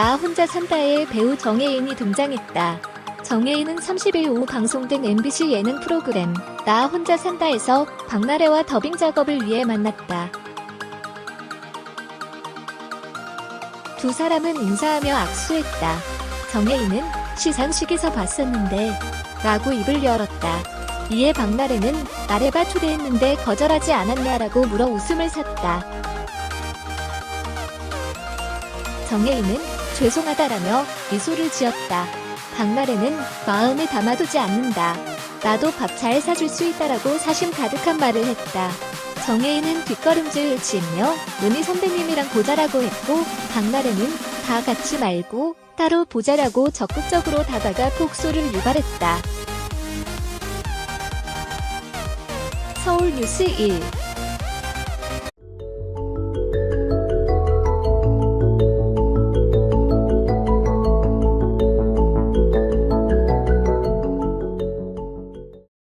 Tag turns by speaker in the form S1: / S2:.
S1: 나 혼자 산다에 배우 정혜인이 등장했다. 정혜인은 30일 오후 방송된 MBC 예능 프로그램 나 혼자 산다에서 박나래와 더빙 작업을 위해 만났다. 두 사람은 인사하며 악수했다. 정혜인은 시상식에서 봤었는데 라고 입을 열었다. 이에 박나래는 나래바 초대했는데 거절하지 않았냐라고 물어 웃음을 샀다. 정혜인은 죄송하다라며 미소를 지었다. 박나래는 마음에 담아두지 않는다. 나도 밥 잘 사줄 수 있다라고 사심 가득한 말을 했다. 정혜인은 뒷걸음질 치며 문희 선배님이랑 보자라고 했고 박나래는 다 같이 말고 따로 보자라고 적극적으로 다가가 폭소를 유발했다. 서울 뉴스 1